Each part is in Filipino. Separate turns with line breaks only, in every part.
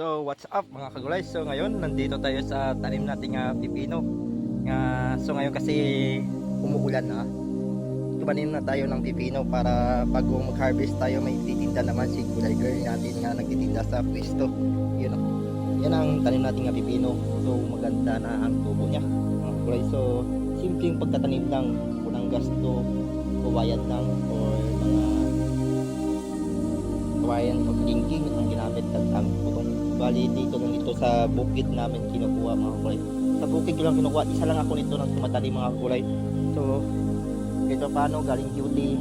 So what's up mga kagulay? So ngayon nandito tayo sa tanim nating uh, pipino. Nga so ngayon kasi umuulan na. Tumanim na tayo ng pipino para pag mag-harvest tayo may titinda naman si gulay girl natin nga nagtitinda sa pwesto. Yun know. Yan ang tanim nating uh, pipino. So maganda na ang tubo niya. Mga kagulay. So simpleng pagtatanim lang. Walang gasto. Kuwayad lang or mga kawayan o gingging ang ginamit at ang putong bali dito lang ito sa bukid namin kinukuha mga kulay. Sa bukid ko lang kinukuha isa lang ako nito ng tumatali mga kulay. So ito paano galing duty.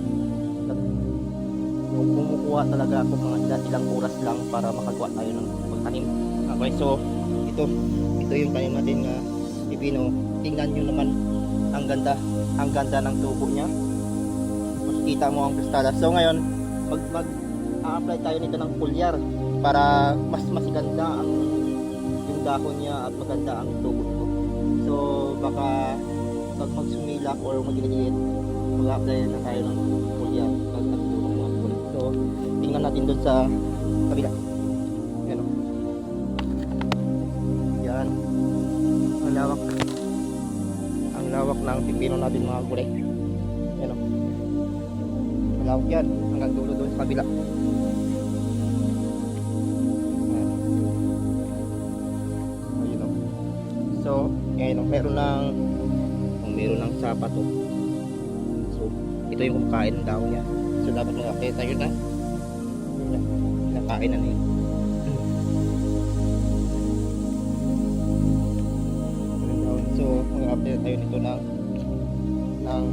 Kumukuha talaga ako mga ilan ilang oras lang para makagawa tayo ng pagtanim. Okay so ito. Ito yung tanim natin na pipino tingnan nyo naman ang ganda ang ganda ng tubo niya. Makikita mo ang kristada so ngayon mag mag a-apply tayo nito ng foliar para mas mas ganda ang yung dahon niya at maganda ang tubo nito. So baka pag magsumilak or magliliit, mag-apply na tayo ng foliar pag nagtulong mga kulit. So tingnan natin doon sa kabila. Yan o. Yan. Ang lawak. Ang lawak ng pipino natin mga kulay. Yan. Malawak yan hanggang dulo doon sa kabila. Ayun o. So, ngayon o, meron ng kung meron ng sapat o. So, ito yung kumakain ng daw niya. So, dapat mag-apply tayo na. Yan. Nakain na na yun. Ayun daw. So, mag-apply tayo nito ng ng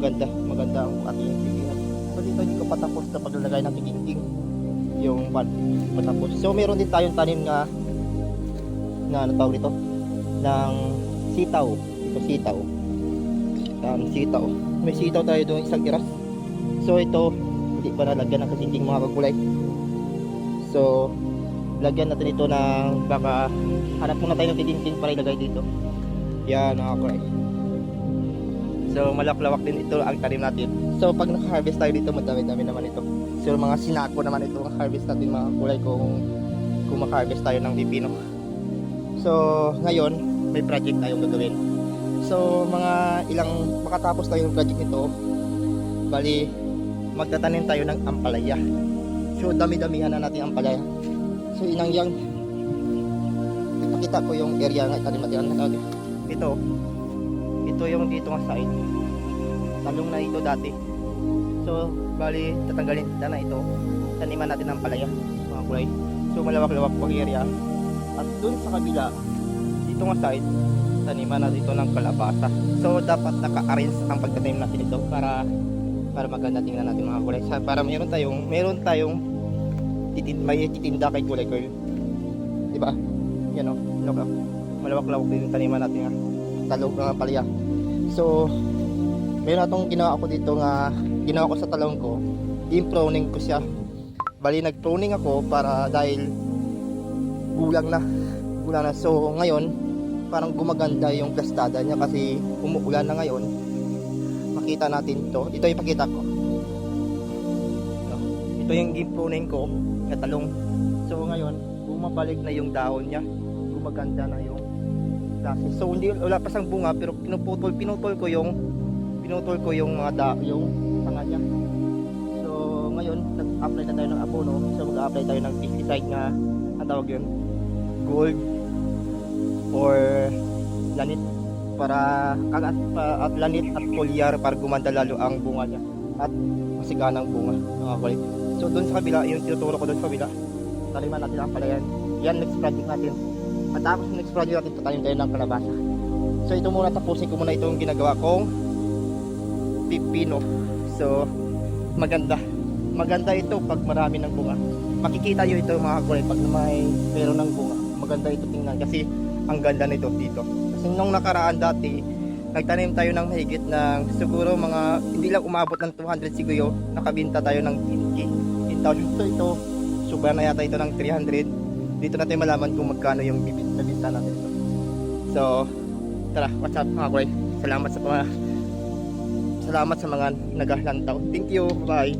maganda, maganda ang ating pipino. So, dito hindi ko patapos sa paglalagay ng tingting yung pan patapos. So meron din tayong tanim nga na ano tawag dito ng sitaw. Ito sitaw. Yan sitaw. May sitaw tayo doon isang iras. So ito hindi pa nalagyan ng kasingking mga kakulay. So lagyan natin ito ng baka hanap muna tayo ng titinting para ilagay dito. Yan mga kakulay. So malaklawak din ito ang tanim natin. So pag naka-harvest tayo dito madami-dami naman ito. So mga sinako naman ito ang harvest natin mga kulay kung kung maka-harvest tayo ng pipino. So ngayon may project tayong gagawin. So mga ilang makatapos tayo ng project nito, bali magtatanim tayo ng ampalaya. So dami-damihan na natin ampalaya. So inang yang ipakita ko yung area nga itanim natin. Ito, ito yung dito nga side. Talong na ito dati. So, bali, tatanggalin na na ito. Taniman natin ng palaya, mga kulay. So, malawak-lawak po area. At dun sa kabila, dito nga side, taniman natin ito ng kalabasa. So, dapat naka-arrange ang pagtatanim natin ito para para maganda tingnan natin mga kulay. Sa- Para mayroon tayong, mayroon tayong titin, may titinda kay kulay girl. Di ba? Yan o, look up. Malawak-lawak din yung taniman natin nga. Talong ng palaya. So, meron atong ginawa ako dito nga ginawa ko sa talong ko yung pruning ko siya. Bali nag pruning ako para dahil gulang na gulang na. So ngayon parang gumaganda yung plastada niya kasi umuulan na ngayon. Makita natin to. Ito yung pakita ko. Ito. yung pruning ko na talong. So ngayon bumabalik na yung dahon niya. Gumaganda na yung klase so hindi wala pa sang bunga pero pinuputol pinutol ko yung pinutol ko yung mga da, yung tanga niya. So, ngayon, nag-apply na tayo ng abono. So, mag-apply tayo ng pesticide nga, ang tawag yun, gold or lanit para at, at lanit at foliar para gumanda lalo ang bunga niya at masigana ang bunga mga kulit. So, doon sa kabila, yung tinuturo ko doon sa kabila, taliman natin ang palayan. Yan, next project natin. Matapos ng next project natin, tatanim tayo ng kalabasa. So, ito muna, tapusin ko muna itong ginagawa kong pipino. So, maganda. Maganda ito pag marami ng bunga. Makikita nyo ito mga kulay pag may meron ng bunga. Maganda ito tingnan kasi ang ganda nito dito. Kasi nung nakaraan dati, nagtanim tayo ng mahigit ng siguro mga hindi lang umabot ng 200 siguro nakabinta tayo ng 10k 10,000 so ito sobra na yata ito ng 300 dito natin malaman kung magkano yung bibinta binta natin ito so tara what's up mga kulay salamat sa mga salamat sa mga nagahlantaw. Thank you. Bye.